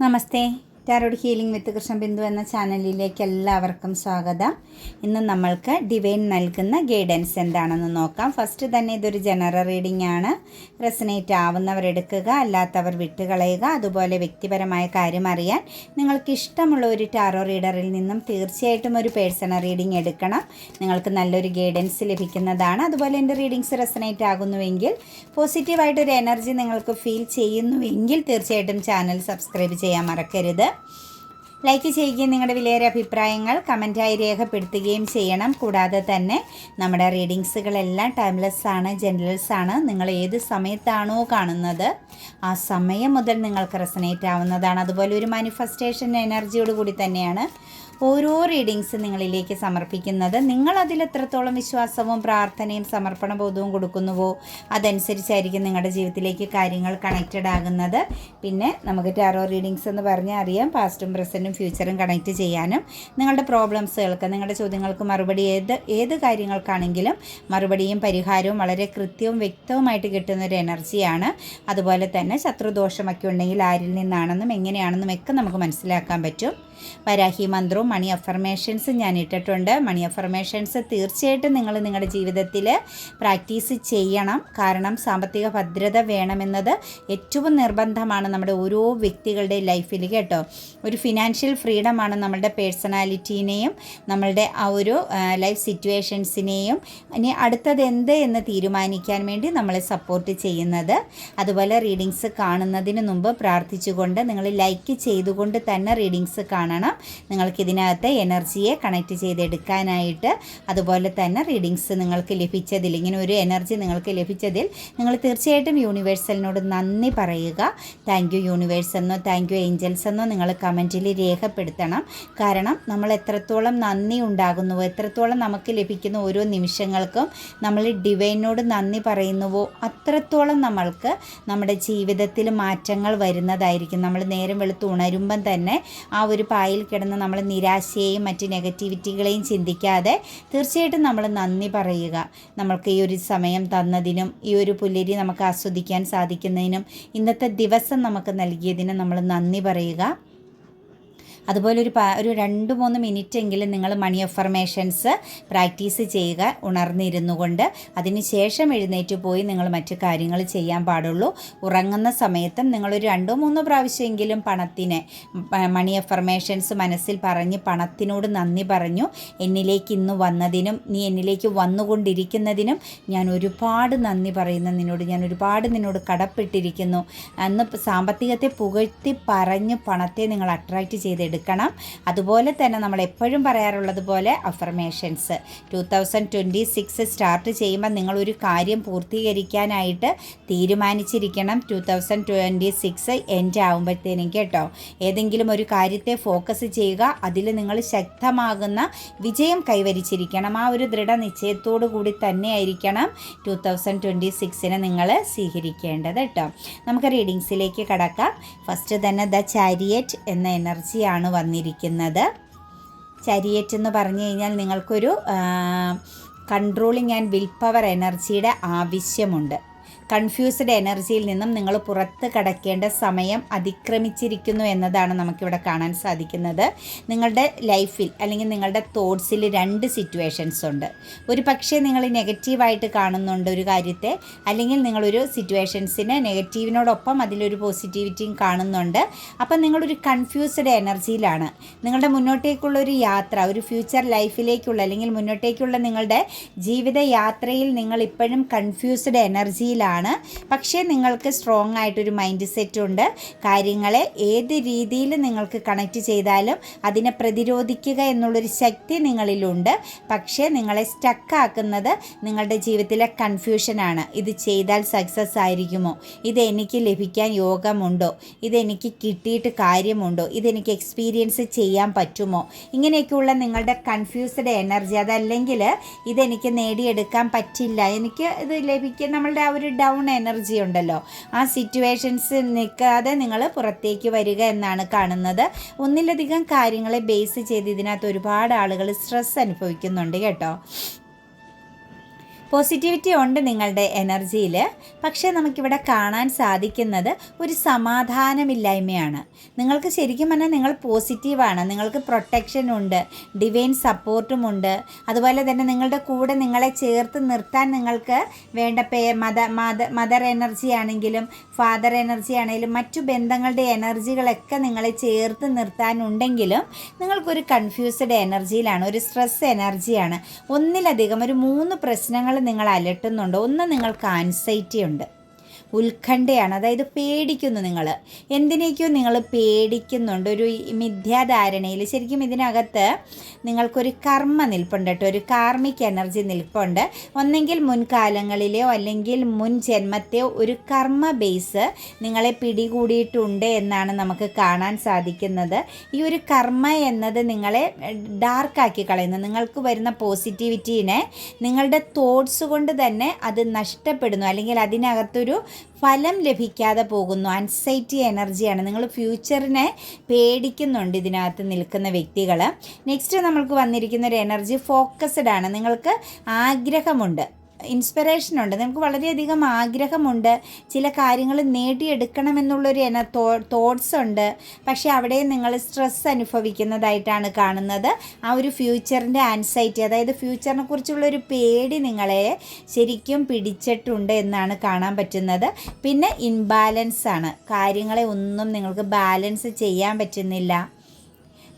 Namaste. Tarot healing with Krishna Bindu എന്ന ചാനലിലേക്ക് എല്ലാവർക്കും സ്വാഗതം. ഇന്ന് നമ്മൾക്ക് ഡിവൈൻ നൽകുന്ന ഗൈഡൻസ് എന്താണെന്ന് നോക്കാം. ഫസ്റ്റ് തന്നെ ഇതൊരു ജനറൽ റീഡിംഗ് ആണ്. റെസനേറ്റ് ആവുന്നവർ എടുക്കുക അല്ലാത്തവർ വിട്ടുകളയുക അതുപോലെ വ്യക്തിപരമായ കാര്യം അറിയാൻ. നിങ്ങൾക്ക് ഇഷ്ടമുള്ള ഒരു ടാറോ റീഡറിൽ നിന്നും തീർച്ചയായിട്ടും ഒരു പേഴ്സണൽ റീഡിംഗ് എടുക്കണം. നിങ്ങൾക്ക് നല്ലൊരു ഗൈഡൻസ് ലഭിക്കുന്നതാണ്. അതുപോലെ എന്റെ റീഡിങ്സ് റെസനേറ്റ് ആകുന്നുവെങ്കിൽ പോസിറ്റീവായിട്ടൊരു എനർജി നിങ്ങൾക്ക് ഫീൽ ചെയ്യുന്നുവെങ്കിൽ തീർച്ചയായിട്ടും ചാനൽ സബ്സ്ക്രൈബ് ചെയ്യാൻ മറക്കരുത്. ലൈക്ക് ചെയ്യുകയും നിങ്ങളുടെ വിലയേറെ അഭിപ്രായങ്ങൾ കമന്റായി രേഖപ്പെടുത്തുകയും ചെയ്യണം. കൂടാതെ തന്നെ നമ്മുടെ റീഡിങ്സുകളെല്ലാം ടൈംലെസ് ആണ് ജനറൽസ് ആണ്. നിങ്ങൾ ഏത് സമയത്താണോ കാണുന്നത് ആ സമയം മുതൽ നിങ്ങൾക്ക് റെസനേറ്റ് ആവുന്നതാണ്. അതുപോലെ ഒരു മാനിഫെസ്റ്റേഷൻ എനർജിയോട് കൂടി തന്നെയാണ് ഓരോ റീഡിങ്സ് നിങ്ങളിലേക്ക് സമർപ്പിക്കുന്നത്. നിങ്ങൾ അതിൽ എത്രത്തോളം വിശ്വാസവും പ്രാർത്ഥനയും സമർപ്പണ ബോധവും കൊടുക്കുന്നുവോ അതനുസരിച്ചായിരിക്കും നിങ്ങളുടെ ജീവിതത്തിലേക്ക് കാര്യങ്ങൾ കണക്റ്റഡ് ആകുന്നത്. പിന്നെ നമുക്ക് ടാറോ റീഡിങ്സ് എന്ന് പറഞ്ഞാൽ അറിയാം പാസ്റ്റും പ്രസന്റും ഫ്യൂച്ചറും കണക്റ്റ് ചെയ്യാനും നിങ്ങളുടെ പ്രോബ്ലംസുകൾക്ക് നിങ്ങളുടെ ചോദ്യങ്ങൾക്ക് മറുപടി ഏത് ഏത് കാര്യങ്ങൾക്കാണെങ്കിലും മറുപടിയും പരിഹാരവും വളരെ കൃത്യവും വ്യക്തവുമായിട്ട് കിട്ടുന്ന ഒരു എനർജിയാണ് അതുപോലെ തന്നെ ശത്രുദോഷമൊക്കെ ഉണ്ടെങ്കിൽ ആരിൽ നിന്നാണെന്നും എങ്ങനെയാണെന്നും ഒക്കെ നമുക്ക് മനസ്സിലാക്കാൻ പറ്റും. വരാഹി മന്ത്രവും മണി അഫർമേഷൻസ് ഞാൻ ഇട്ടിട്ടുണ്ട്. മണി അഫർമേഷൻസ് തീർച്ചയായിട്ടും നിങ്ങൾ നിങ്ങളുടെ ജീവിതത്തിൽ പ്രാക്ടീസ് ചെയ്യണം. കാരണം സാമ്പത്തിക ഭദ്രത വേണമെന്നത് ഏറ്റവും നിർബന്ധമാണ് നമ്മുടെ ഓരോ വ്യക്തികളുടെ ലൈഫിൽ കേട്ടോ. ഒരു ഫിനാൻഷ്യൽ ഫ്രീഡമാണ് നമ്മളുടെ പേഴ്സണാലിറ്റീനെയും നമ്മളുടെ ആ ഒരു ലൈഫ് സിറ്റുവേഷൻസിനെയും ഇനി അടുത്തത് എന്ത് എന്ന് തീരുമാനിക്കാൻ വേണ്ടി നമ്മളെ സപ്പോർട്ട് ചെയ്യുന്നത്. അതുപോലെ റീഡിങ്സ് കാണുന്നതിന് മുമ്പ് പ്രാർത്ഥിച്ചുകൊണ്ട് നിങ്ങൾ ലൈക്ക് ചെയ്തുകൊണ്ട് തന്നെ റീഡിങ്സ് കാണണം. നിങ്ങൾക്ക് ഇതിനകത്ത് എനർജിയെ കണക്ട് ചെയ്തെടുക്കാനായിട്ട് അതുപോലെ തന്നെ റീഡിങ്സ് നിങ്ങൾക്ക് ലഭിച്ചതിൽ ഇങ്ങനെ ഒരു എനർജി നിങ്ങൾക്ക് ലഭിച്ചതിൽ നിങ്ങൾ തീർച്ചയായിട്ടും യൂണിവേഴ്സലിനോട് നന്ദി പറയുക. താങ്ക് യു യൂണിവേഴ്സ് എന്നോ താങ്ക് യു ഏഞ്ചൽസ് എന്നോ നിങ്ങൾ കമന്റിൽ രേഖപ്പെടുത്തണം. കാരണം നമ്മൾ എത്രത്തോളം നന്ദി ഉണ്ടാകുന്നുവോ എത്രത്തോളം നമുക്ക് ലഭിക്കുന്ന ഓരോ നിമിഷങ്ങൾക്കും നമ്മൾ ഡിവൈനോട് നന്ദി പറയുന്നുവോ അത്രത്തോളം നമ്മൾക്ക് നമ്മുടെ ജീവിതത്തിൽ മാറ്റങ്ങൾ വരുന്നതായിരിക്കും. നമ്മൾ നേരം വെളുത്ത് ഉണരുമ്പം തന്നെ ആ ഒരു പായിൽ കിടന്ന് നമ്മൾ നിരാശയെയും മറ്റ് നെഗറ്റിവിറ്റികളെയും ചിന്തിക്കാതെ തീർച്ചയായിട്ടും നമ്മൾ നന്ദി പറയുക. നമ്മൾക്ക് ഈ ഒരു സമയം തന്നതിനും ഈ ഒരു പുല്ലരി നമുക്ക് ആസ്വദിക്കാൻ സാധിക്കുന്നതിനും ഇന്നത്തെ ദിവസം നമുക്ക് നൽകിയതിനും നമ്മൾ നന്ദി പറയുക. അതുപോലെ ഒരു ഒരു രണ്ട് മൂന്ന് മിനിറ്റ് എങ്കിലും നിങ്ങൾ മണി അഫർമേഷൻസ് പ്രാക്ടീസ് ചെയ്യുക ഉണർന്നിരുന്നു കൊണ്ട്. അതിന് ശേഷം എഴുന്നേറ്റ് പോയി നിങ്ങൾ മറ്റു കാര്യങ്ങൾ ചെയ്യാൻ പാടുള്ളൂ. ഉറങ്ങുന്ന സമയത്തും നിങ്ങളൊരു രണ്ടോ മൂന്നോ പ്രാവശ്യമെങ്കിലും പണത്തിനെ മണി അഫർമേഷൻസ് മനസ്സിൽ പറഞ്ഞ് പണത്തിനോട് നന്ദി പറഞ്ഞു. എന്നിലേക്ക് ഇന്ന് വന്നതിനും നീ എന്നിലേക്ക് വന്നുകൊണ്ടിരിക്കുന്നതിനും ഞാൻ ഒരുപാട് നന്ദി പറയുന്ന. നിന്നോട് ഞാൻ ഒരുപാട് നിന്നോട് കടപ്പെട്ടിരിക്കുന്നു. അന്ന് സാമ്പത്തികത്തെ പുകഴ്ത്തി പറഞ്ഞ് പണത്തെ നിങ്ങൾ അട്രാക്റ്റ് ചെയ്തെടുക്കുക എടുക്കണം. അതുപോലെ തന്നെ നമ്മൾ എപ്പോഴും പറയാറുള്ളത് പോലെ affirmations two thousand twenty six start ചെയ്യുമ്പോൾ നിങ്ങളൊരു കാര്യം പൂർത്തീകരിക്കാനായിട്ട് തീരുമാനിച്ചിരിക്കണം. Two thousand twenty six end ആകുമ്പോഴത്തേനും കേട്ടോ. ഏതെങ്കിലും ഒരു കാര്യത്തെ ഫോക്കസ് ചെയ്യുക അതിൽ നിങ്ങൾ ശക്തമാകുന്ന വിജയം കൈവരിച്ചിരിക്കണം. ആ ഒരു ദൃഢനിശ്ചയത്തോടു കൂടി തന്നെ ആയിരിക്കണം ടു തൗസൻഡ് ട്വന്റി സിക്സിനെ നിങ്ങൾ സ്വീകരിക്കേണ്ടത് കേട്ടോ. നമുക്ക് റീഡിങ്സിലേക്ക് കടക്കാം. ഫസ്റ്റ് തന്നെ ദ ചാരിയറ്റ് എന്ന എനർജിയാണ് വന്നിരിക്കുന്നത്. ചരിയറ്റ് എന്ന് പറഞ്ഞു കഴിഞ്ഞാൽ നിങ്ങൾക്കൊരു കൺട്രോളിങ് ആൻഡ് വിൽ പവർ എനർജിയുടെ ആവശ്യമുണ്ട്. കൺഫ്യൂസ്ഡ് എനർജിയിൽ നിന്നും നിങ്ങൾ പുറത്ത് കടക്കേണ്ട സമയം അതിക്രമിച്ചിരിക്കുന്നു എന്നതാണ് നമുക്കിവിടെ കാണാൻ സാധിക്കുന്നത്. നിങ്ങളുടെ ലൈഫിൽ അല്ലെങ്കിൽ നിങ്ങളുടെ തോട്ട്സിൽ രണ്ട് സിറ്റുവേഷൻസ് ഉണ്ട്. ഒരു പക്ഷേ നിങ്ങൾ നെഗറ്റീവായിട്ട് കാണുന്നുണ്ട് ഒരു കാര്യത്തെ അല്ലെങ്കിൽ നിങ്ങളൊരു സിറ്റുവേഷൻസിന് നെഗറ്റീവിനോടൊപ്പം അതിലൊരു പോസിറ്റിവിറ്റിയും കാണുന്നുണ്ട്. അപ്പം നിങ്ങളൊരു കൺഫ്യൂസ്ഡ് എനർജിയിലാണ്. നിങ്ങളുടെ മുന്നോട്ടേക്കുള്ള ഒരു യാത്ര ഒരു ഫ്യൂച്ചർ ലൈഫിലേക്കുള്ള അല്ലെങ്കിൽ മുന്നോട്ടേക്കുള്ള നിങ്ങളുടെ ജീവിത യാത്രയിൽ നിങ്ങൾ ഇപ്പോഴും കൺഫ്യൂസ്ഡ് എനർജിയിലാണ്. ആണ്. പക്ഷേ നിങ്ങൾക്ക് സ്ട്രോങ് ആയിട്ടൊരു മൈൻഡ് സെറ്റ് ഉണ്ട്. കാര്യങ്ങളെ ഏത് രീതിയിൽ നിങ്ങൾക്ക് കണക്റ്റ് ചെയ്താലും അതിനെ പ്രതിരോധിക്കുക എന്നുള്ളൊരു ശക്തി നിങ്ങളിലുണ്ട്. പക്ഷേ നിങ്ങളെ സ്റ്റക്കാക്കുന്നത് നിങ്ങളുടെ ജീവിതത്തിലെ കൺഫ്യൂഷനാണ് ഇത് ചെയ്താൽ സക്സസ് ആയിരിക്കുമോ? ഇത് എനിക്ക് ലഭിക്കാൻ യോഗമുണ്ടോ? ഇതെനിക്ക് കിട്ടിയിട്ട് കാര്യമുണ്ടോ? ഇതെനിക്ക് എക്സ്പീരിയൻസ് ചെയ്യാൻ പറ്റുമോ? ഇങ്ങനെയൊക്കെയുള്ള നിങ്ങളുടെ കൺഫ്യൂസ്ഡ് എനർജി അതല്ലെങ്കിൽ ഇതെനിക്ക് നേടിയെടുക്കാൻ പറ്റില്ല. എനിക്ക് ഇത് ലഭിക്കുക നമ്മളുടെ ആ ഒരു ഡൗൺ എനർജി ഉണ്ടല്ലോ. ആ സിറ്റുവേഷൻസ് നിൽക്കാതെ നിങ്ങൾ പുറത്തേക്ക് വരിക എന്നാണ് കാണുന്നത്. ഒന്നിലധികം കാര്യങ്ങളെ ബേസ് ചെയ്ത് ഇതിനകത്ത് ഒരുപാട് ആളുകൾ സ്ട്രെസ് അനുഭവിക്കുന്നുണ്ട് കേട്ടോ. പോസിറ്റിവിറ്റി ഉണ്ട് നിങ്ങളുടെ എനർജിയിൽ പക്ഷേ നമുക്കിവിടെ കാണാൻ സാധിക്കുന്നത് ഒരു സമാധാനമില്ലായ്മയാണ്. നിങ്ങൾക്ക് ശരിക്കും പറഞ്ഞാൽ നിങ്ങൾ പോസിറ്റീവാണ് നിങ്ങൾക്ക് പ്രൊട്ടക്ഷൻ ഉണ്ട്. ഡിവൈൻ സപ്പോർട്ടും ഉണ്ട്. അതുപോലെ തന്നെ നിങ്ങളുടെ കൂടെ നിങ്ങളെ ചേർത്ത് നിർത്താൻ നിങ്ങൾക്ക് വേണ്ട പേ മദ മദ മദർ എനർജി ആണെങ്കിലും ഫാദർ എനർജി ആണെങ്കിലും മറ്റു ബന്ധങ്ങളുടെ എനർജികളൊക്കെ നിങ്ങളെ ചേർത്ത് നിർത്താനുണ്ടെങ്കിലും നിങ്ങൾക്കൊരു കൺഫ്യൂസ്ഡ് എനർജിയിലാണ് ഒരു സ്ട്രെസ് എനർജിയാണ് ഒന്നിലധികം ഒരു മൂന്ന് പ്രശ്നങ്ങൾ നിങ്ങൾ അലട്ടുന്നുണ്ട്? ഒന്ന് നിങ്ങൾക്ക് ആൻസൈറ്റി ഉണ്ട്. ഉത്കണ്ഠയാണ്. അതായത് പേടിക്കുന്നു നിങ്ങൾ എന്തിനേക്കോ നിങ്ങൾ പേടിക്കുന്നുണ്ട്. ഒരു മിഥ്യാധാരണയിൽ ശരിക്കും ഇതിനകത്ത് നിങ്ങൾക്കൊരു കർമ്മ നിൽപ്പുണ്ട് കേട്ടോ. ഒരു കാർമിക് എനർജി നിൽപ്പുണ്ട്. ഒന്നെങ്കിൽ മുൻകാലങ്ങളിലെയോ അല്ലെങ്കിൽ മുൻ ജന്മത്തെയോ ഒരു കർമ്മ ബേസ് നിങ്ങളെ പിടികൂടിയിട്ടുണ്ട് എന്നാണ് നമുക്ക് കാണാൻ സാധിക്കുന്നത്. ഈ ഒരു കർമ്മ എന്നത് നിങ്ങളെ ഡാർക്കാക്കി കളയുന്നു. നിങ്ങൾക്ക് വരുന്ന പോസിറ്റിവിറ്റീനെ നിങ്ങളുടെ തോട്ട്സ് കൊണ്ട് തന്നെ അത് നഷ്ടപ്പെടുന്നു. അല്ലെങ്കിൽ അതിനകത്തൊരു ഫലം ലഭിക്കാതെ പോകുന്നു. അൻസൈറ്റി എനർജിയാണ് നിങ്ങൾ ഫ്യൂച്ചറിനെ പേടിക്കുന്നുണ്ട് ഇതിനകത്ത് നിൽക്കുന്ന വ്യക്തികൾ നെക്സ്റ്റ് നമ്മൾക്ക് വന്നിരിക്കുന്ന ഒരു എനർജി ഫോക്കസ്ഡ് ആണ്. നിങ്ങൾക്ക് ആഗ്രഹമുണ്ട്. ഇൻസ്പിറേഷൻ ഉണ്ട്. നമുക്ക് വളരെയധികം ആഗ്രഹമുണ്ട്. ചില കാര്യങ്ങൾ നേടിയെടുക്കണമെന്നുള്ളൊരു എന തോട്ട്സ് ഉണ്ട്. പക്ഷേ അവിടെ നിങ്ങൾ സ്ട്രെസ് അനുഭവിക്കുന്നതായിട്ടാണ് കാണുന്നത്. ആ ഒരു ഫ്യൂച്ചറിന്റെ ആൻസൈറ്റി അതായത് ഫ്യൂച്ചറിനെ കുറിച്ചുള്ളൊരു പേടി നിങ്ങളെ ശരിക്കും പിടിച്ചിട്ടുണ്ട് എന്നാണ് കാണാൻ പറ്റുന്നത്. പിന്നെ ഇൻബാലൻസ് ആണ്. കാര്യങ്ങളെ ഒന്നും നിങ്ങൾക്ക് ബാലൻസ് ചെയ്യാൻ പറ്റുന്നില്ല.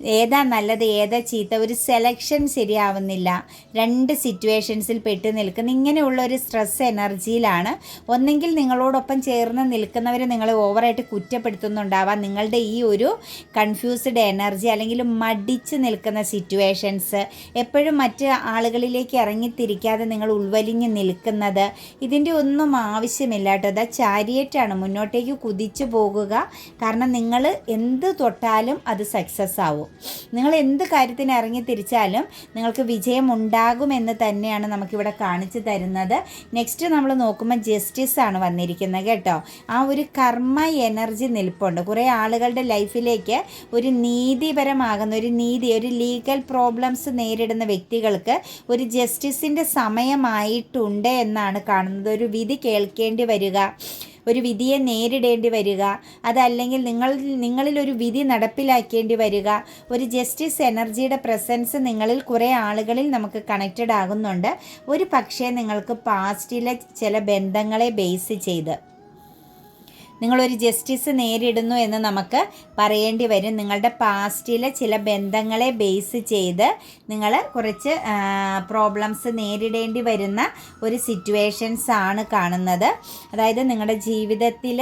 ഏതാ നല്ലത് ഏതാ ചീത്ത? ഒരു സെലക്ഷൻ ശരിയാവുന്നില്ല. രണ്ട് സിറ്റുവേഷൻസിൽ പെട്ട് നിൽക്കുന്ന ഇങ്ങനെയുള്ള ഒരു സ്ട്രെസ് എനർജിയിലാണ് ഒന്നെങ്കിൽ നിങ്ങളോടൊപ്പം ചേർന്ന് നിൽക്കുന്നവർ നിങ്ങളെ ഓവറായിട്ട് കുറ്റപ്പെടുത്തുന്നുണ്ടാവാം. നിങ്ങളുടെ ഈ ഒരു കൺഫ്യൂസ്ഡ് എനർജി അല്ലെങ്കിൽ മടിച്ച് നിൽക്കുന്ന സിറ്റുവേഷൻസ് എപ്പോഴും മറ്റ് ആളുകളിലേക്ക് ഇറങ്ങിത്തിരിക്കാതെ നിങ്ങൾ ഉൾവലിഞ്ഞ് നിൽക്കുന്നത് ഇതിന്റെ ഒന്നും ആവശ്യമില്ല കേട്ടോ. അതാ ചാരിയേറ്റാണ് മുന്നോട്ടേക്ക് കുതിച്ചു പോകുക. കാരണം നിങ്ങൾ എന്ത് തൊട്ടാലും അത് സക്സസ് ആവും. നിങ്ങൾ എന്ത് കാര്യത്തിന് ഇറങ്ങി തിരിച്ചാലും നിങ്ങൾക്ക് വിജയം ഉണ്ടാകുമെന്ന് തന്നെയാണ് നമുക്കിവിടെ കാണിച്ചു തരുന്നത്. നെക്സ്റ്റ് നമ്മൾ നോക്കുമ്പോൾ ജസ്റ്റിസ് ആണ് വന്നിരിക്കുന്നത് കേട്ടോ. ആ ഒരു കർമ്മ എനർജി നിൽപ്പുണ്ട്. കുറേ ആളുകളുടെ ലൈഫിലേക്ക് ഒരു നീതിപരമാകുന്ന ഒരു നീതി ഒരു ലീഗൽ പ്രോബ്ലംസ് നേരിടുന്ന വ്യക്തികൾക്ക് ഒരു ജസ്റ്റിസിന്റെ സമയമായിട്ടുണ്ട് എന്നാണ് കാണുന്നത്. ഒരു വിധി കേൾക്കേണ്ടി വരിക. ഒരു വിധിയെ നേരിടേണ്ടി വരിക അതല്ലെങ്കിൽ നിങ്ങൾ നിങ്ങളിൽ ഒരു വിധി നടപ്പിലാക്കേണ്ടി വരിക ഒരു ജസ്റ്റിസ് എനർജിയുടെ പ്രസൻസ് നിങ്ങളിൽ കുറേ ആളുകളിൽ നമുക്ക് കണക്റ്റഡ് ആകുന്നുണ്ട്. ഒരു പക്ഷേ നിങ്ങൾക്ക് പാസ്റ്റിലെ ചില ബന്ധങ്ങളെ ബേസ് ചെയ്ത് നിങ്ങളൊരു ജസ്റ്റിസ് നേരിടുന്നു എന്ന് നമുക്ക് പറയേണ്ടി വരും. നിങ്ങളുടെ പാസ്റ്റിലെ ചില ബന്ധങ്ങളെ ബേസ് ചെയ്ത് നിങ്ങൾ കുറച്ച് പ്രോബ്ലംസ് നേരിടേണ്ടി വരുന്ന ഒരു സിറ്റുവേഷൻസ് ആണ് കാണുന്നത്. അതായത് നിങ്ങളുടെ ജീവിതത്തിൽ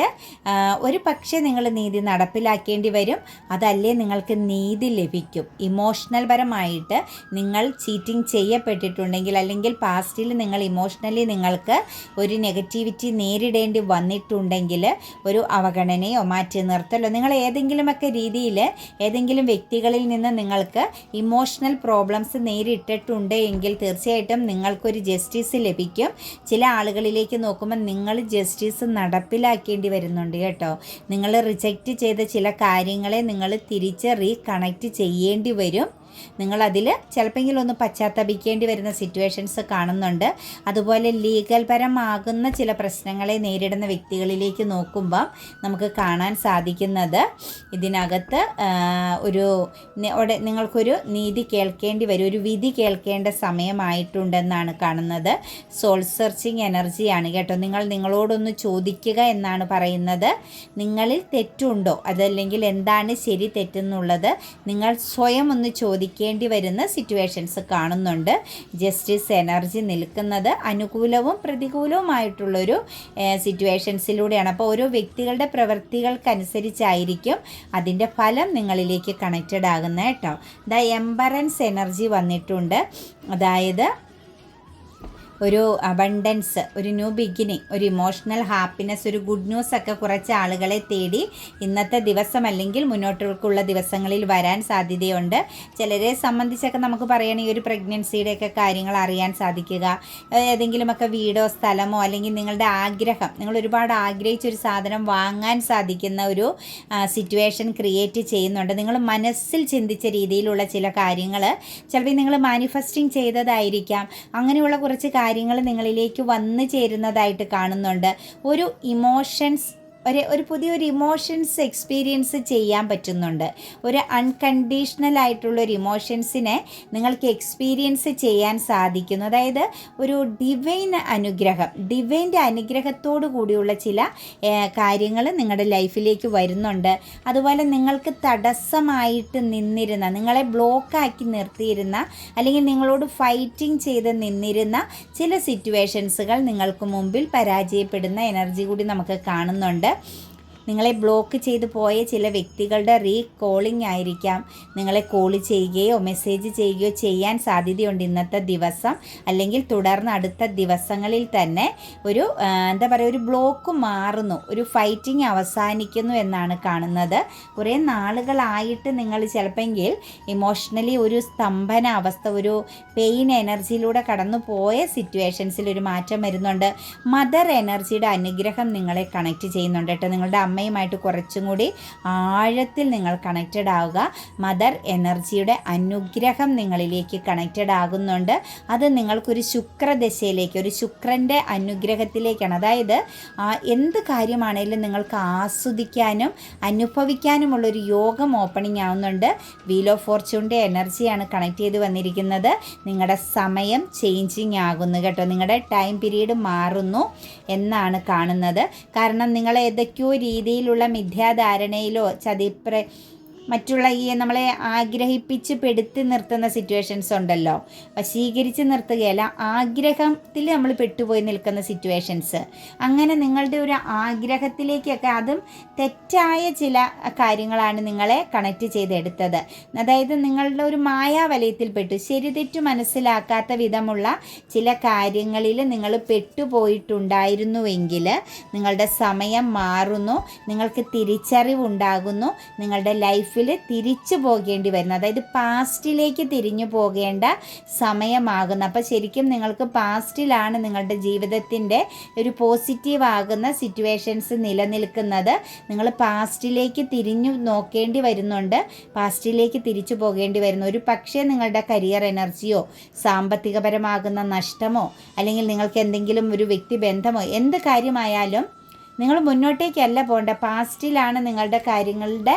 ഒരു പക്ഷേ നിങ്ങൾ നീതി നടപ്പിലാക്കേണ്ടി വരും. അതല്ലേ നിങ്ങൾക്ക് നീതി ലഭിക്കും. ഇമോഷണൽ പരമായിട്ട് നിങ്ങൾ ചീറ്റിംഗ് ചെയ്യപ്പെട്ടിട്ടുണ്ടെങ്കിൽ അല്ലെങ്കിൽ പാസ്റ്റിൽ നിങ്ങൾ ഇമോഷണലി നിങ്ങൾക്ക് ഒരു നെഗറ്റിവിറ്റി നേരിടേണ്ടി വന്നിട്ടുണ്ടെങ്കിൽ ഒരു അവഗണനയോ മാറ്റി നിർത്തലോ. നിങ്ങൾ ഏതെങ്കിലുമൊക്കെ രീതിയിൽ ഏതെങ്കിലും വ്യക്തികളിൽ നിന്ന് നിങ്ങൾക്ക് ഇമോഷണൽ പ്രോബ്ലംസ് നേരിട്ടിട്ടുണ്ട് എങ്കിൽ തീർച്ചയായിട്ടും നിങ്ങൾക്കൊരു ജസ്റ്റിസ് ലഭിക്കും. ചില ആളുകളിലേക്ക് നോക്കുമ്പോൾ നിങ്ങൾ ജസ്റ്റിസ് നടപ്പിലാക്കേണ്ടി വരുന്നുണ്ട് കേട്ടോ. നിങ്ങൾ റിജക്റ്റ് ചെയ്ത ചില കാര്യങ്ങളെ നിങ്ങൾ തിരിച്ച് റീകണക്റ്റ് ചെയ്യേണ്ടി വരും. നിങ്ങളതിൽ ചിലപ്പോൾ ഒന്ന് പശ്ചാത്തപിക്കേണ്ടി വരുന്ന സിറ്റുവേഷൻസ് കാണുന്നുണ്ട്. അതുപോലെ ലീഗൽ പരമാകുന്ന ചില പ്രശ്നങ്ങളെ നേരിടുന്ന വ്യക്തികളിലേക്ക് നോക്കുമ്പോൾ നമുക്ക് കാണാൻ സാധിക്കുന്നത് ഇതിനകത്ത് ഒരു നിങ്ങൾക്കൊരു നീതി കേൾക്കേണ്ടി വരും ഒരു വിധി കേൾക്കേണ്ട സമയമായിട്ടുണ്ടെന്നാണ് കാണുന്നത്. സോൾ സെർച്ചിങ് എനർജിയാണ് കേട്ടോ. നിങ്ങൾ നിങ്ങളോടൊന്ന് ചോദിക്കുക എന്നാണ് പറയുന്നത്. നിങ്ങളിൽ തെറ്റുണ്ടോ? അതല്ലെങ്കിൽ എന്താണ് ശരി തെറ്റെന്നുള്ളത് നിങ്ങൾ സ്വയം ഒന്ന് ചോദിക്കുക സഹിക്കേണ്ടി വരുന്ന സിറ്റുവേഷൻസ് കാണുന്നുണ്ട്. ജസ്റ്റിസ് എനർജി നിൽക്കുന്നത് അനുകൂലവും പ്രതികൂലവുമായിട്ടുള്ളൊരു സിറ്റുവേഷൻസിലൂടെയാണ് അപ്പോൾ ഓരോ വ്യക്തികളുടെ പ്രവൃത്തികൾക്കനുസരിച്ചായിരിക്കും അതിന്റെ ഫലം നിങ്ങളിലേക്ക് കണക്റ്റഡ് ആകുന്നത് കേട്ടോ. ദ എംബറൻസ് എനർജി വന്നിട്ടുണ്ട്. അതായത് ഒരു അബണ്ടൻസ് ഒരു ന്യൂ ബിഗിനിങ് ഒരു ഇമോഷണൽ ഹാപ്പിനെസ് ഒരു ഗുഡ് ന്യൂസ് ഒക്കെ കുറച്ച് ആളുകളെ തേടി ഇന്നത്തെ ദിവസം അല്ലെങ്കിൽ മുന്നോട്ടുള്ള ദിവസങ്ങളിൽ വരാൻ സാധ്യതയുണ്ട്. ചിലരെ സംബന്ധിച്ചൊക്കെ നമുക്ക് പറയുകയാണെങ്കിൽ ഒരു പ്രഗ്നൻസിയുടെ ഒക്കെ കാര്യങ്ങൾ അറിയാൻ സാധിക്കുക. ഏതെങ്കിലുമൊക്കെ വീടോ സ്ഥലമോ അല്ലെങ്കിൽ നിങ്ങളുടെ ആഗ്രഹം നിങ്ങൾ ഒരുപാട് ആഗ്രഹിച്ച ഒരു സാധനം വാങ്ങാൻ സാധിക്കുന്ന ഒരു സിറ്റുവേഷൻ ക്രിയേറ്റ് ചെയ്യുന്നുണ്ട്. നിങ്ങൾ മനസ്സിൽ ചിന്തിച്ച രീതിയിലുള്ള ചില കാര്യങ്ങൾ ചിലപ്പോൾ നിങ്ങൾ മാനിഫെസ്റ്റിംഗ് ചെയ്തതായിരിക്കാം. അങ്ങനെയുള്ള കുറച്ച് കാര്യങ്ങൾ കാര്യങ്ങൾ നിങ്ങളിലേക്ക് വന്നു ചേരുന്നതായിട്ട് കാണുന്നുണ്ട്. ഒരു ഇമോഷൻസ് ഒരു ഒരു പുതിയൊരു ഇമോഷൻസ് എക്സ്പീരിയൻസ് ചെയ്യാൻ പറ്റുന്നുണ്ട്. ഒരു അൺകണ്ടീഷണൽ ആയിട്ടുള്ള ഒരു ഇമോഷൻസിനെ നിങ്ങൾക്ക് എക്സ്പീരിയൻസ് ചെയ്യാൻ സാധിക്കുന്നു. അതായത് ഒരു ഡിവൈൻ അനുഗ്രഹം ഡിവൈന്റെ അനുഗ്രഹത്തോടു കൂടിയുള്ള ചില കാര്യങ്ങൾ നിങ്ങളുടെ ലൈഫിലേക്ക് വരുന്നുണ്ട്. അതുപോലെ നിങ്ങൾക്ക് തടസ്സമായിട്ട് നിന്നിരുന്ന നിങ്ങളെ ബ്ലോക്കാക്കി നിർത്തിയിരുന്ന അല്ലെങ്കിൽ നിങ്ങളോട് ഫൈറ്റിംഗ് ചെയ്ത് നിന്നിരുന്ന ചില സിറ്റുവേഷൻസുകൾ നിങ്ങൾക്ക് മുമ്പിൽ പരാജയപ്പെടുന്ന എനർജി കൂടി നമുക്ക് കാണുന്നുണ്ട്. né? നിങ്ങളെ ബ്ലോക്ക് ചെയ്തു പോയ ചില വ്യക്തികളുടെ റീ കോളിംഗ് ആയിരിക്കാം. നിങ്ങളെ കോൾ ചെയ്യുകയോ മെസ്സേജ് ചെയ്യുകയോ ചെയ്യാൻ സാധ്യതയുണ്ട് ഇന്നത്തെ ദിവസം. അല്ലെങ്കിൽ തുടർന്ന് അടുത്ത ദിവസങ്ങളിൽ തന്നെ ഒരു എന്താ പറയുക ഒരു ബ്ലോക്ക് മാറുന്നു. ഒരു ഫൈറ്റിംഗ് അവസാനിക്കുന്നു എന്നാണ് കാണുന്നത്. കുറേ നാളുകളായിട്ട് നിങ്ങൾ ചിലപ്പെങ്കിൽ ഇമോഷണലി ഒരു സ്തംഭന അവസ്ഥ ഒരു പെയിൻ എനർജിയിലൂടെ കടന്നു പോയ സിറ്റുവേഷൻസിൽ ഒരു മാറ്റം വരുന്നുണ്ട്. മദർ എനർജിയുടെ അനുഗ്രഹം നിങ്ങളെ കണക്ട് ചെയ്യുന്നുണ്ട് കേട്ടോ. നിങ്ങളുടെ അമ്മയുമായിട്ട് കുറച്ചും കൂടി ആഴത്തിൽ നിങ്ങൾ കണക്റ്റഡ് ആവുക. മദർ എനർജിയുടെ അനുഗ്രഹം നിങ്ങളിലേക്ക് കണക്റ്റഡ് ആകുന്നുണ്ട്. അത് നിങ്ങൾക്കൊരു ശുക്രദശയിലേക്ക് ഒരു ശുക്രന്റെ അനുഗ്രഹത്തിലേക്കാണ്. അതായത് എന്ത് കാര്യമാണെങ്കിലും നിങ്ങൾക്ക് ആസ്വദിക്കാനും അനുഭവിക്കാനുമുള്ളൊരു യോഗം ഓപ്പണിംഗ് ആവുന്നുണ്ട്. വീൽ ഓഫ് ഫോർച്യൂണിന്റെ എനർജിയാണ് കണക്ട് ചെയ്ത് വന്നിരിക്കുന്നത്. നിങ്ങളുടെ സമയം ചേഞ്ചിങ് ആകുന്നു കേട്ടോ. നിങ്ങളുടെ ടൈം പീരീഡ് മാറുന്നു എന്നാണ് കാണുന്നത്. കാരണം നിങ്ങൾ ഏതൊക്കെയോ രീതിയിലുള്ള മിഥ്യാധാരണയിലോ ചതിപ്ര മറ്റുള്ള ഈ നമ്മളെ ആഗ്രഹിപ്പിച്ച് പെടുത്തി നിർത്തുന്ന സിറ്റുവേഷൻസ് ഉണ്ടല്ലോ. വശീകരിച്ച് നിർത്തുകയല്ല ആഗ്രഹത്തിൽ നമ്മൾ പെട്ടുപോയി നിൽക്കുന്ന സിറ്റുവേഷൻസ് അങ്ങനെ നിങ്ങളുടെ ഒരു ആഗ്രഹത്തിലേക്കൊക്കെ അതും തെറ്റായ ചില കാര്യങ്ങളാണ് നിങ്ങളെ കണക്ട് ചെയ്തെടുത്തത്. അതായത് നിങ്ങളുടെ ഒരു മായാവലയത്തിൽ പെട്ടു. ശരി തെറ്റു മനസ്സിലാക്കാത്ത വിധമുള്ള ചില കാര്യങ്ങളിൽ നിങ്ങൾ പെട്ടുപോയിട്ടുണ്ടായിരുന്നുവെങ്കിൽ നിങ്ങളുടെ സമയം മാറുന്നു നിങ്ങൾക്ക് തിരിച്ചറിവുണ്ടാകുന്നു നിങ്ങളുടെ ലൈഫിൽ ലൈഫിൽ തിരിച്ചു പോകേണ്ടി വരുന്നത് അതായത് പാസ്റ്റിലേക്ക് തിരിഞ്ഞു പോകേണ്ട സമയമാകുന്നു. അപ്പോൾ ശരിക്കും നിങ്ങൾക്ക് പാസ്റ്റിലാണ് നിങ്ങളുടെ ജീവിതത്തിന്റെ ഒരു പോസിറ്റീവ് ആകുന്ന സിറ്റുവേഷൻസ് നിലനിൽക്കുന്നത്. നിങ്ങൾ പാസ്റ്റിലേക്ക് തിരിഞ്ഞു നോക്കേണ്ടി വരുന്നുണ്ട്. പാസ്റ്റിലേക്ക് തിരിച്ചു പോകേണ്ടി വരുന്നു. ഒരു പക്ഷേ നിങ്ങളുടെ കരിയർ എനർജിയോ സാമ്പത്തികപരമാകുന്ന നഷ്ടമോ അല്ലെങ്കിൽ നിങ്ങൾക്ക് എന്തെങ്കിലും ഒരു വ്യക്തി ബന്ധമോ എന്ത് കാര്യമായാലും നിങ്ങൾ മുന്നോട്ടേക്കല്ല പോകേണ്ട പാസ്റ്റിലാണ് നിങ്ങളുടെ കാര്യങ്ങളുടെ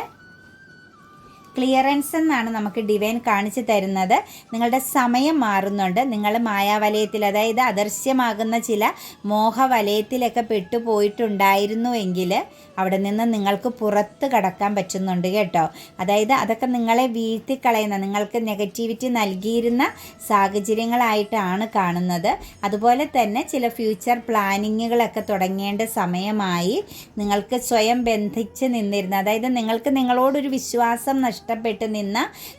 ക്ലിയറൻസ് എന്നാണ് നമുക്ക് ഡിവൈൻ കാണിച്ചു തരുന്നത്. നിങ്ങളുടെ സമയം മാറുന്നുണ്ട്. നിങ്ങൾ മായാവലയത്തിൽ അതായത് അദർശ്യമാകുന്ന ചില മോഹവലയത്തിലൊക്കെ പെട്ടുപോയിട്ടുണ്ടായിരുന്നു എങ്കിൽ അവിടെ നിന്ന് നിങ്ങൾക്ക് പുറത്ത് കടക്കാൻ പറ്റുന്നുണ്ട് കേട്ടോ. അതായത് അതൊക്കെ നിങ്ങളെ വീഴ്ത്തിക്കളയുന്ന നിങ്ങൾക്ക് നെഗറ്റിവിറ്റി നൽകിയിരുന്ന സാഹചര്യങ്ങളായിട്ടാണ് കാണുന്നത്. അതുപോലെ തന്നെ ചില ഫ്യൂച്ചർ പ്ലാനിങ്ങുകളൊക്കെ തുടങ്ങേണ്ട സമയമായി നിങ്ങൾക്ക് സ്വയം ബന്ധിച്ച് നിന്നിരുന്ന അതായത് നിങ്ങൾക്ക് നിങ്ങളോടൊരു വിശ്വാസം നഷ്ടം നഷ്ടപ്പെട്ട് നിന്ന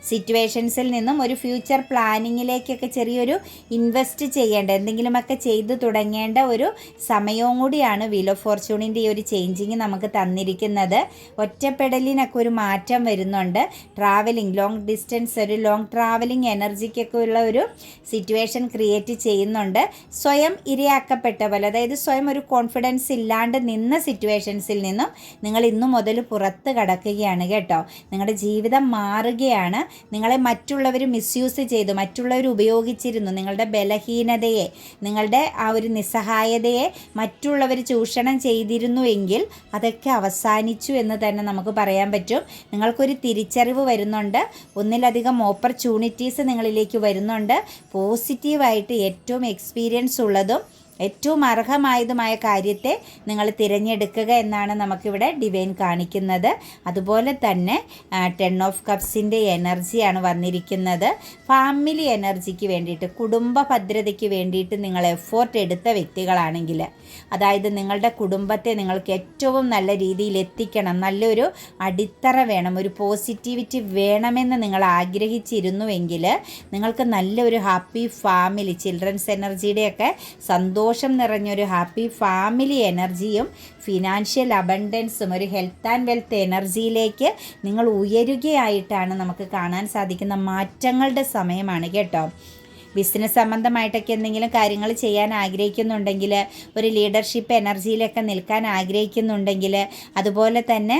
സിറ്റുവേഷൻസിൽ നിന്നും ഒരു ഫ്യൂച്ചർ പ്ലാനിങ്ങിലേക്കൊക്കെ ചെറിയൊരു ഇൻവെസ്റ്റ് ചെയ്യേണ്ട എന്തെങ്കിലുമൊക്കെ ചെയ്തു തുടങ്ങേണ്ട ഒരു സമയവും കൂടിയാണ് വീൽ ഓഫ് ഫോർച്യൂണിന്റെ ഈ ഒരു ചേഞ്ചിങ് നമുക്ക് തന്നിരിക്കുന്നത്. ഒറ്റപ്പെടലിനൊക്കെ ഒരു മാറ്റം വരുന്നുണ്ട്. ട്രാവലിംഗ് ലോങ് ഡിസ്റ്റൻസ് ഒരു ലോങ് ട്രാവലിംഗ് എനർജിക്കൊക്കെ ഉള്ള ഒരു സിറ്റുവേഷൻ ക്രിയേറ്റ് ചെയ്യുന്നുണ്ട്. സ്വയം ഇരയാക്കപ്പെട്ട പോലെ അതായത് സ്വയം ഒരു കോൺഫിഡൻസ് ഇല്ലാണ്ട് നിന്ന സിറ്റുവേഷൻസിൽ നിന്നും നിങ്ങൾ ഇന്നു മുതൽ പുറത്ത് കടക്കുകയാണ് കേട്ടോ. നിങ്ങളുടെ ജീവിതം ജീവിതം മാറുകയാണ്. നിങ്ങളെ മറ്റുള്ളവർ മിസ്യൂസ് ചെയ്തു മറ്റുള്ളവർ ഉപയോഗിച്ചിരുന്നു. നിങ്ങളുടെ ബലഹീനതയെ നിങ്ങളുടെ ആ ഒരു നിസ്സഹായതയെ മറ്റുള്ളവർ ചൂഷണം ചെയ്തിരുന്നു എങ്കിൽ അതൊക്കെ അവസാനിച്ചു എന്ന് തന്നെ നമുക്ക് പറയാൻ പറ്റും. നിങ്ങൾക്കൊരു തിരിച്ചറിവ് വരുന്നുണ്ട്. ഒന്നിലധികം ഓപ്പർച്യൂണിറ്റീസ് നിങ്ങളിലേക്ക് വരുന്നുണ്ട്. പോസിറ്റീവായിട്ട് ഏറ്റവും എക്സ്പീരിയൻസ് ഉള്ളതും ഏറ്റവും അർഹമായതുമായ കാര്യത്തെ നിങ്ങൾ തിരഞ്ഞെടുക്കുക എന്നാണ് നമുക്കിവിടെ ഡിവൈൻ കാണിക്കുന്നത്. അതുപോലെ തന്നെ ടെൻ ഓഫ് കപ്സിന്റെ എനർജിയാണ് വന്നിരിക്കുന്നത്. ഫാമിലി എനർജിക്ക് വേണ്ടിയിട്ട് കുടുംബ ഭദ്രതയ്ക്ക് വേണ്ടിയിട്ട് നിങ്ങൾ എഫോർട്ട് എടുത്ത വ്യക്തികളാണെങ്കിൽ അതായത് നിങ്ങളുടെ കുടുംബത്തെ നിങ്ങൾക്ക് ഏറ്റവും നല്ല രീതിയിൽ എത്തിക്കണം നല്ലൊരു അടിത്തറ വേണം ഒരു പോസിറ്റിവിറ്റി വേണമെന്ന് നിങ്ങൾ ആഗ്രഹിച്ചിരുന്നുവെങ്കിൽ നിങ്ങൾക്ക് നല്ലൊരു ഹാപ്പി ഫാമിലി ചിൽഡ്രൻസ് എനർജിയുടെയൊക്കെ സന്തോഷം സന്തോഷം നിറഞ്ഞൊരു ഹാപ്പി ഫാമിലി എനർജിയും ഫിനാൻഷ്യൽ അബണ്ടൻസും ഒരു ഹെൽത്ത് ആൻഡ് വെൽത്ത് എനർജിയിലേക്ക് നിങ്ങൾ ഉയരുകയായിട്ടാണ് നമുക്ക് കാണാൻ സാധിക്കുന്ന മാറ്റങ്ങളുടെ സമയമാണ് കേട്ടോ. ബിസിനസ് സംബന്ധമായിട്ടൊക്കെ എന്തെങ്കിലും കാര്യങ്ങൾ ചെയ്യാൻ ആഗ്രഹിക്കുന്നുണ്ടെങ്കിൽ ഒരു ലീഡർഷിപ്പ് എനർജിയിലൊക്കെ നിൽക്കാൻ ആഗ്രഹിക്കുന്നുണ്ടെങ്കിൽ അതുപോലെ തന്നെ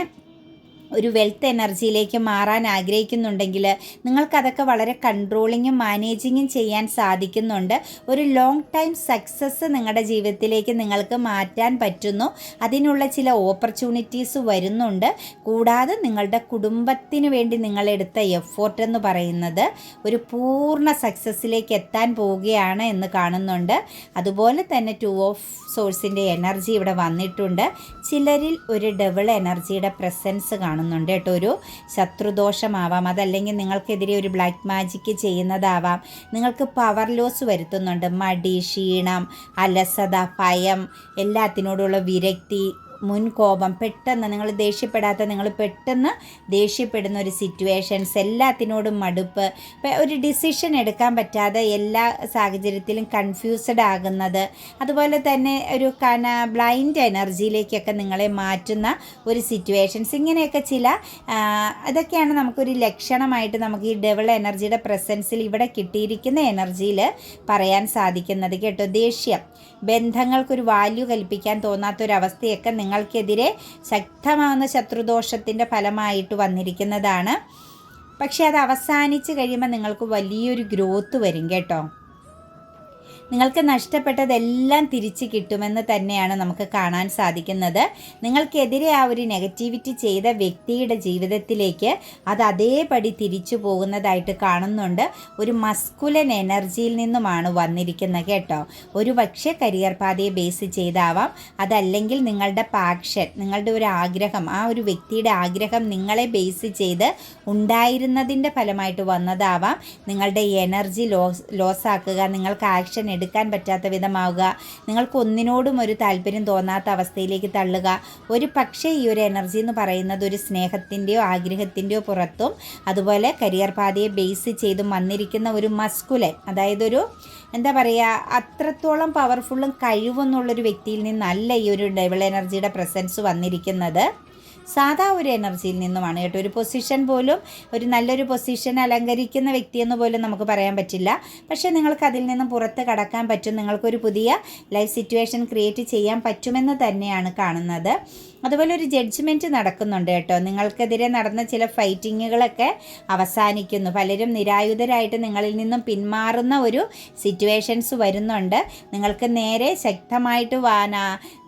ഒരു വെൽത്ത് എനർജിയിലേക്ക് മാറാൻ ആഗ്രഹിക്കുന്നുണ്ടെങ്കിൽ നിങ്ങൾക്കതൊക്കെ വളരെ കൺട്രോളിങ്ങും മാനേജിങ്ങും ചെയ്യാൻ സാധിക്കുന്നുണ്ട്. ഒരു ലോങ് ടൈം സക്സസ് നിങ്ങളുടെ ജീവിതത്തിലേക്ക് നിങ്ങൾക്ക് മാറ്റാൻ പറ്റുന്നു. അതിനുള്ള ചില ഓപ്പർച്യൂണിറ്റീസ് വരുന്നുണ്ട്. കൂടാതെ നിങ്ങളുടെ കുടുംബത്തിന് വേണ്ടി നിങ്ങളെടുത്ത എഫോർട്ട് എന്ന് പറയുന്നത് ഒരു പൂർണ സക്സസ്സിലേക്ക് എത്താൻ പോവുകയാണ് എന്ന് കാണുന്നുണ്ട്. അതുപോലെ തന്നെ ടു ഓഫ് സോഴ്സിന്റെ എനർജി ഇവിടെ വന്നിട്ടുണ്ട്. ചിലരിൽ ഒരു ഡബിൾ എനർജിയുടെ പ്രസൻസ് കാണുന്നു. കാണുന്നുണ്ട് കേട്ടോ. ഒരു ശത്രുദോഷമാവാം. അതല്ലെങ്കിൽ നിങ്ങൾക്കെതിരെ ഒരു ബ്ലാക്ക് മാജിക്ക് ചെയ്യുന്നതാവാം. നിങ്ങൾക്ക് പവർ ലോസ് വരുത്തുന്നുണ്ട്. മടി ക്ഷീണം അലസത ഭയം എല്ലാത്തിനോടുള്ള വിരക്തി മുൻകോപം പെട്ടെന്ന് നിങ്ങൾ ദേഷ്യപ്പെടാത്ത നിങ്ങൾ പെട്ടെന്ന് ദേഷ്യപ്പെടുന്ന ഒരു സിറ്റുവേഷൻസ് എല്ലാത്തിനോടും മടുപ്പ് ഒരു ഡിസിഷൻ എടുക്കാൻ പറ്റാതെ എല്ലാ സാഹചര്യത്തിലും കൺഫ്യൂസ്ഡ് ആകുന്നത്. അതുപോലെ തന്നെ ഒരു കന ബ്ലൈൻഡ് എനർജിയിലേക്കൊക്കെ നിങ്ങളെ മാറ്റുന്ന ഒരു സിറ്റുവേഷൻസ് ഇങ്ങനെയൊക്കെ ചില അതൊക്കെയാണ് നമുക്കൊരു ലക്ഷണമായിട്ട് നമുക്ക് ഈ ഡെവൽ എനർജിയുടെ പ്രസൻസിൽ ഇവിടെ കിട്ടിയിരിക്കുന്ന എനർജിയിൽ പറയാൻ സാധിക്കുന്നത് കേട്ടോ. ദേഷ്യം ബന്ധങ്ങൾക്കൊരു വാല്യൂ കൽപ്പിക്കാൻ തോന്നാത്തൊരവസ്ഥയൊക്കെ നിങ്ങൾക്കെതിരെ ശക്തമാകുന്ന ശത്രുദോഷത്തിന്റെ ഫലമായിട്ട് വന്നിരിക്കുന്നതാണ്. പക്ഷേ അത് അവസാനിച്ച് കഴിയുമ്പോൾ നിങ്ങൾക്ക് വലിയൊരു ഗ്രോത്ത് വരും കേട്ടോ. നിങ്ങൾക്ക് നഷ്ടപ്പെട്ടതെല്ലാം തിരിച്ചു കിട്ടുമെന്ന് തന്നെയാണ് നമുക്ക് കാണാൻ സാധിക്കുന്നത്. നിങ്ങൾക്കെതിരെ ആ ഒരു നെഗറ്റിവിറ്റി ചെയ്ത വ്യക്തിയുടെ ജീവിതത്തിലേക്ക് അത് അതേപടി തിരിച്ചു പോകുന്നതായിട്ട് കാണുന്നുണ്ട്. ഒരു മസ്കുലൻ എനർജിയിൽ നിന്നുമാണ് വന്നിരിക്കുന്നത് കേട്ടോ. ഒരു പക്ഷേ കരിയർ പാതയെ ബേസ് ചെയ്താവാം. അതല്ലെങ്കിൽ നിങ്ങളുടെ പാക്ഷൻ നിങ്ങളുടെ ഒരു ആഗ്രഹം ആ ഒരു വ്യക്തിയുടെ ആഗ്രഹം നിങ്ങളെ ബേസ് ചെയ്ത് ഉണ്ടായിരുന്നതിന്റെ ഫലമായിട്ട് വന്നതാവാം. നിങ്ങളുടെ എനർജി ലോസ് ലോസാക്കുക നിങ്ങൾക്ക് ആക്ഷൻ എടുക്കാൻ പറ്റാത്ത വിധമാവുക. നിങ്ങൾക്ക് ഒന്നിനോടും ഒരു താല്പര്യം തോന്നാത്ത അവസ്ഥയിലേക്ക് തള്ളുക. ഒരു പക്ഷേ ഈ ഒരു എനർജി എന്ന് പറയുന്നത് ഒരു സ്നേഹത്തിന്റെയോ ആഗ്രഹത്തിന്റെയോ പുറത്തും അതുപോലെ കരിയർ പാതയെ ബേസ് ചെയ്തും വന്നിരിക്കുന്ന ഒരു മസ്കുലൻ അതായത് ഒരു എന്താ പറയുക അത്രത്തോളം പവർഫുള്ളും കഴിവെന്നുള്ളൊരു വ്യക്തിയിൽ നിന്നല്ല ഈ ഒരു ഡബിൾ എനർജിയുടെ പ്രസൻസ് വന്നിരിക്കുന്നത്. സാധാ ഒരു എനർജിയിൽ നിന്നുമാണ് കേട്ടോ. ഒരു പൊസിഷൻ പോലും ഒരു നല്ലൊരു പൊസിഷൻ അലങ്കരിക്കുന്ന വ്യക്തിയെന്ന് പോലും നമുക്ക് പറയാൻ പറ്റില്ല. പക്ഷേ നിങ്ങൾക്ക് അതിൽ നിന്നും പുറത്ത് കടക്കാൻ പറ്റും. നിങ്ങൾക്കൊരു പുതിയ ലൈഫ് സിറ്റുവേഷൻ ക്രിയേറ്റ് ചെയ്യാൻ പറ്റുമെന്ന് തന്നെയാണ് കാണുന്നത്. അതുപോലെ ഒരു ജഡ്ജ്മെന്റ് നടക്കുന്നുണ്ട് കേട്ടോ. നിങ്ങൾക്കെതിരെ നടന്ന ചില ഫൈറ്റിങ്ങുകളൊക്കെ അവസാനിക്കുന്നു. പലരും നിരായുധരായിട്ട് നിങ്ങളിൽ നിന്നും പിന്മാറുന്ന ഒരു സിറ്റുവേഷൻസ് വരുന്നുണ്ട്. നിങ്ങൾക്ക് നേരെ ശക്തമായിട്ട് വാന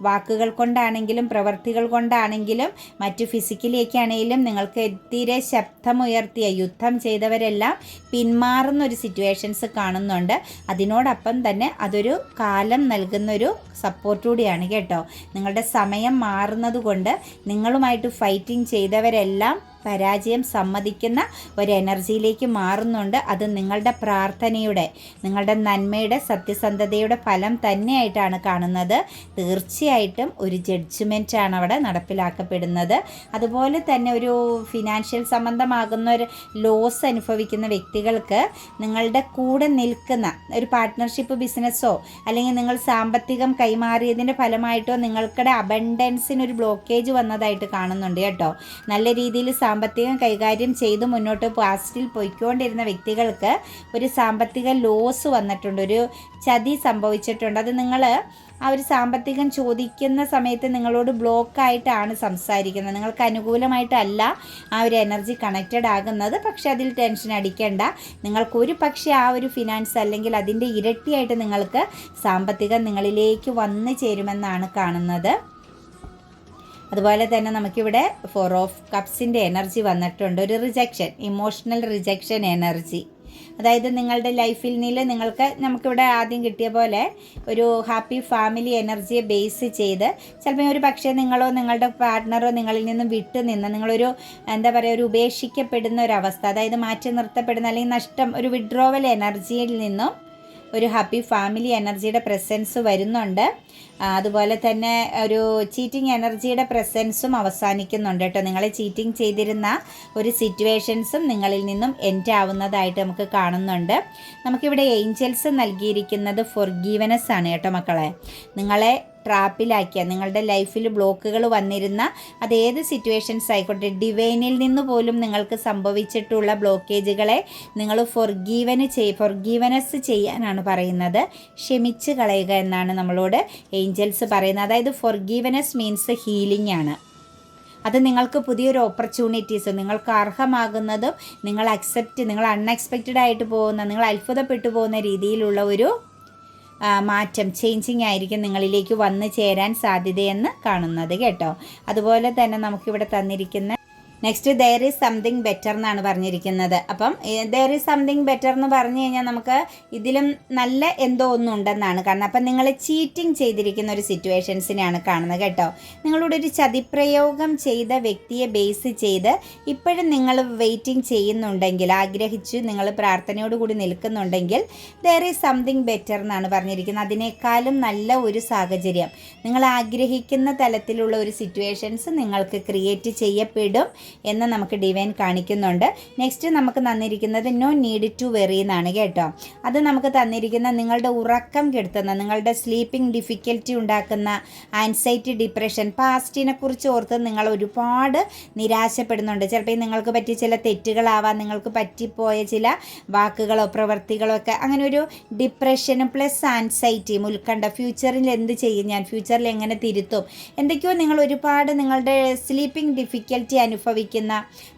വാക്കുകൾ കൊണ്ടാണെങ്കിലും പ്രവൃത്തികൾ കൊണ്ടാണെങ്കിലും മറ്റു ഫിസിക്കലിയൊക്കെയാണെങ്കിലും നിങ്ങൾക്ക് എതിരെ ശബ്ദമുയർത്തിയ യുദ്ധം ചെയ്തവരെല്ലാം പിന്മാറുന്ന ഒരു സിറ്റുവേഷൻസ് കാണുന്നുണ്ട്. അതിനോടൊപ്പം തന്നെ അതൊരു കാലം നൽകുന്നൊരു സപ്പോർട്ട് കൂടിയാണ് കേട്ടോ. നിങ്ങളുടെ സമയം മാറുന്നത് കൊണ്ട് നിങ്ങളുമായിട്ട് ഫൈറ്റിംഗ് ചെയ്തവരെല്ലാം പരാജയം സമ്മതിക്കുന്ന ഒരു എനർജിയിലേക്ക് മാറുന്നുണ്ട്. അത് നിങ്ങളുടെ പ്രാർത്ഥനയുടെ നിങ്ങളുടെ നന്മയുടെ സത്യസന്ധതയുടെ ഫലം തന്നെയായിട്ടാണ് കാണുന്നത്. തീർച്ചയായിട്ടും ഒരു ജഡ്ജ്മെന്റ് ആണ് അവിടെ നടപ്പിലാക്കപ്പെടുന്നത്. അതുപോലെ തന്നെ ഒരു ഫിനാൻഷ്യൽ സംബന്ധമാകുന്ന ഒരു ലോസ് അനുഭവിക്കുന്ന വ്യക്തികൾക്ക് നിങ്ങളുടെ കൂടെ നിൽക്കുന്ന ഒരു പാർട്ട്ണർഷിപ്പ് ബിസിനസ്സോ അല്ലെങ്കിൽ നിങ്ങൾ സാമ്പത്തികം കൈമാറിയതിന്റെ ഫലമായിട്ടോ നിങ്ങൾക്കിടെ അബൻഡൻസിനൊരു ബ്ലോക്കേജ് വന്നതായിട്ട് കാണുന്നുണ്ട് കേട്ടോ. നല്ല രീതിയിൽ സാമ്പത്തികം കൈകാര്യം ചെയ്ത് മുന്നോട്ട് പാസ്റ്റിൽ പോയിക്കൊണ്ടിരുന്ന വ്യക്തികൾക്ക് ഒരു സാമ്പത്തിക ലോസ് വന്നിട്ടുണ്ട്. ഒരു ചതി സംഭവിച്ചിട്ടുണ്ട്. അത് നിങ്ങൾ ആ ഒരു സാമ്പത്തികം ചോദിക്കുന്ന സമയത്ത് നിങ്ങളോട് ബ്ലോക്കായിട്ടാണ് സംസാരിക്കുന്നത്. നിങ്ങൾക്ക് അനുകൂലമായിട്ടല്ല ആ ഒരു എനർജി കണക്റ്റഡ് ആകുന്നത്. പക്ഷേ അതിൽ ടെൻഷൻ അടിക്കേണ്ട. നിങ്ങൾക്ക് ഒരു പക്ഷേ ആ ഒരു ഫിനാൻസ് അല്ലെങ്കിൽ അതിന്റെ ഇരട്ടിയായിട്ട് നിങ്ങൾക്ക് സാമ്പത്തികം നിങ്ങളിലേക്ക് വന്നു ചേരുമെന്നാണ് കാണുന്നത്. അതുപോലെ തന്നെ നമുക്കിവിടെ ഫോർ ഓഫ് കപ്സിന്റെ എനർജി വന്നിട്ടുണ്ട്. ഒരു റിജക്ഷൻ ഇമോഷണൽ റിജക്ഷൻ എനർജി അതായത് നിങ്ങളുടെ ലൈഫിൽ നിന്ന് നിങ്ങൾക്ക് നമുക്കിവിടെ ആദ്യം കിട്ടിയ പോലെ ഒരു ഹാപ്പി ഫാമിലി എനർജിയെ ബേസ് ചെയ്ത് ചിലപ്പോൾ ഒരു പക്ഷേ നിങ്ങളോ നിങ്ങളുടെ പാർട്ണറോ നിങ്ങളിൽ നിന്നും വിട്ടു നിന്ന് നിങ്ങളൊരു എന്താ പറയുക ഒരു ഉപേക്ഷിക്കപ്പെടുന്ന ഒരു അവസ്ഥ അതായത് മാറ്റി നിർത്തപ്പെടുന്ന അല്ലെങ്കിൽ നഷ്ടം ഒരു വിഡ്രോവൽ എനർജിയിൽ നിന്നും ഒരു ഹാപ്പി ഫാമിലി എനർജിയുടെ പ്രസൻസ് വരുന്നുണ്ട്. അതുപോലെ തന്നെ ഒരു ചീറ്റിംഗ് എനർജിയുടെ പ്രസൻസും അവസാനിക്കുന്നുണ്ട് കേട്ടോ. നിങ്ങളെ ചീറ്റിംഗ് ചെയ്തിരുന്ന ഒരു സിറ്റുവേഷൻസും നിങ്ങളിൽ നിന്നും എൻഡ് ആവുന്നതായിട്ട് നമുക്ക് കാണുന്നുണ്ട്. നമുക്കിവിടെ ഏഞ്ചൽസ് നൽകിയിരിക്കുന്നത് ഫൊർഗീവനസ് ആണ് കേട്ടോ മക്കളെ. നിങ്ങളെ ട്രാപ്പിലാക്കിയ നിങ്ങളുടെ ലൈഫിൽ ബ്ലോക്കുകൾ വന്നിരുന്ന അത് ഏത് സിറ്റുവേഷൻസ് ആയിക്കോട്ടെ ഡിവൈനിൽ നിന്ന് പോലും നിങ്ങൾക്ക് സംഭവിച്ചിട്ടുള്ള ബ്ലോക്കേജുകളെ നിങ്ങൾ ഫൊർഗീവന് ചെയ് ഫൊർഗീവനസ് ചെയ്യാനാണ് പറയുന്നത്. ക്ഷമിച്ച് കളയുക എന്നാണ് നമ്മളോട് ഏഞ്ചൽസ് പറയുന്നത് അതായത് ഫൊർഗീവനസ് മീൻസ് ഹീലിംഗ് ആണ്. അത് നിങ്ങൾക്ക് പുതിയൊരു ഓപ്പർച്യൂണിറ്റീസ് നിങ്ങൾക്ക് അർഹമാകുന്നതും നിങ്ങൾ അക്സെപ്റ്റ് നിങ്ങൾ അൺഎക്സ്പെക്റ്റഡ് ആയിട്ട് പോകുന്ന നിങ്ങൾ അത്ഭുതപ്പെട്ടു പോകുന്ന രീതിയിലുള്ള ഒരു മാറ്റം ചേഞ്ചിങ് ആയിരിക്കും നിങ്ങളിലേക്ക് വന്നു ചേരാൻ സാധ്യതയെന്ന് കാണുന്നത് കേട്ടോ. അതുപോലെ തന്നെ നമുക്കിവിടെ തന്നിരിക്കുന്ന next there is something better എന്നാണ് പറഞ്ഞിരിക്കുന്നത്. അപ്പം ദർ ഈസ് സംതിങ് ബെറ്റർ എന്ന് പറഞ്ഞു കഴിഞ്ഞാൽ നമുക്ക് ഇതിലും നല്ല എന്തോ ഒന്നും ഉണ്ടെന്നാണ് കാണുന്നത്. അപ്പം നിങ്ങൾ ചീറ്റിംഗ് ചെയ്തിരിക്കുന്ന ഒരു സിറ്റുവേഷൻസിനെയാണ് കാണുന്നത് കേട്ടോ. നിങ്ങളോട് ഒരു ചതിപ്രയോഗം ചെയ്ത വ്യക്തിയെ ബേസ് ചെയ്ത് ഇപ്പോഴും നിങ്ങൾ വെയിറ്റിംഗ് ചെയ്യുന്നുണ്ടെങ്കിൽ ആഗ്രഹിച്ചു നിങ്ങൾ പ്രാർത്ഥനയോടുകൂടി നിൽക്കുന്നുണ്ടെങ്കിൽ ദർ ഈസ് സംതിങ് ബെറ്റർ എന്നാണ് പറഞ്ഞിരിക്കുന്നത്. അതിനേക്കാളും നല്ല ഒരു സാഹചര്യം. നിങ്ങൾ ആഗ്രഹിക്കുന്ന തലത്തിലുള്ള ഒരു സിറ്റുവേഷൻസ് നിങ്ങൾക്ക് ക്രിയേറ്റ് ചെയ്യപ്പെടും. എന്ന് നമുക്ക് ഡിവൈൻ കാണിക്കുന്നുണ്ട്. നെക്സ്റ്റ് നമുക്ക് തന്നിരിക്കുന്നത് നോ നീഡ് ടു വെറി എന്നാണ് കേട്ടോ. അത് നമുക്ക് തന്നിരിക്കുന്ന നിങ്ങളുടെ ഉറക്കം കെടുത്തുന്ന നിങ്ങളുടെ സ്ലീപ്പിംഗ് ഡിഫിക്കൽറ്റി ഉണ്ടാക്കുന്ന ആൻസൈറ്റി ഡിപ്രഷൻ പാസ്റ്റിനെ കുറിച്ച് ഓർത്ത് നിങ്ങൾ ഒരുപാട് നിരാശപ്പെടുന്നുണ്ട്. ചിലപ്പോൾ നിങ്ങൾക്ക് പറ്റിയ ചില തെറ്റുകളാവാം നിങ്ങൾക്ക് പറ്റിപ്പോയ ചില വാക്കുകളോ പ്രവൃത്തികളോ ഒക്കെ. അങ്ങനെ ഒരു ഡിപ്രഷനും പ്ലസ് ആൻസൈറ്റിയും ഉത്കണ്ഠ ഫ്യൂച്ചറിൽ എന്ത് ചെയ്യും ഞാൻ? ഫ്യൂച്ചറിൽ എങ്ങനെ തിരുത്തും? എന്തൊക്കെയോ നിങ്ങൾ ഒരുപാട് നിങ്ങളുടെ സ്ലീപ്പിംഗ് ഡിഫിക്കൽറ്റി അനുഭവിക്കുന്ന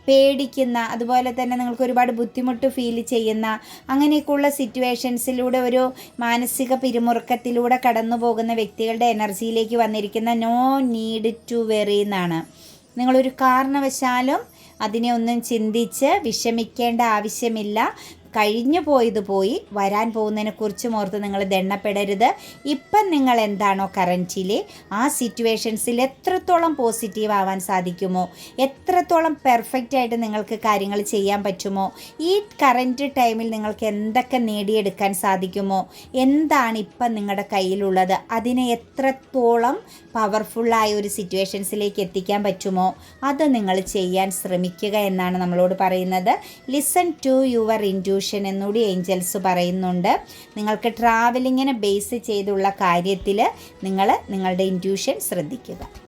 പേടിക്കുന്ന അതുപോലെ തന്നെ നിങ്ങൾക്ക് ഒരുപാട് ബുദ്ധിമുട്ട് ഫീൽ ചെയ്യുന്ന അങ്ങനെയൊക്കെയുള്ള സിറ്റുവേഷൻസിലൂടെ ഒരു മാനസിക പിരിമുറുക്കത്തിലൂടെ കടന്നു പോകുന്ന വ്യക്തികളുടെ എനർജിയിലേക്ക് വന്നിരിക്കുന്ന നോ നീഡ് ടു വെറി എന്നാണ്. നിങ്ങളൊരു കാരണവശാലും അതിനെ ഒന്നും ചിന്തിച്ച് വിഷമിക്കേണ്ട ആവശ്യമില്ല. കഴിഞ്ഞു പോയത് പോയി. വരാൻ പോകുന്നതിനെ കുറിച്ച് ഓർത്ത് നിങ്ങൾ ദണ്ണപ്പെടരുത് ഇപ്പം നിങ്ങൾ എന്താണോ കറന്റിൽ ആ സിറ്റുവേഷൻസിൽ എത്രത്തോളം പോസിറ്റീവ് ആവാൻ സാധിക്കുമോ? എത്രത്തോളം പെർഫെക്റ്റ് ആയിട്ട് നിങ്ങൾക്ക് കാര്യങ്ങൾ ചെയ്യാൻ പറ്റുമോ? ഈ കറന്റ് ടൈമിൽ നിങ്ങൾക്ക് എന്തൊക്കെ നേടിയെടുക്കാൻ സാധിക്കുമോ? എന്താണ് ഇപ്പം നിങ്ങളുടെ കയ്യിലുള്ളത്? അതിനെ എത്രത്തോളം പവർഫുള്ളായ ഒരു സിറ്റുവേഷൻസിലേക്ക് എത്തിക്കാൻ പറ്റുമോ? അത് നിങ്ങൾ ചെയ്യാൻ ശ്രമിക്കുക എന്നാണ് നമ്മളോട് പറയുന്നത്. ലിസൺ ടു യുവർ ഇന്റ്യൂഷൻ എന്നുകൂടി ഏഞ്ചൽസ് പറയുന്നുണ്ട്. നിങ്ങൾക്ക് ട്രാവലിങ്ങിനെ ബേസ് ചെയ്തുള്ള കാര്യത്തിൽ നിങ്ങൾ നിങ്ങളുടെ ഇന്റ്യൂഷൻ ശ്രദ്ധിക്കുക.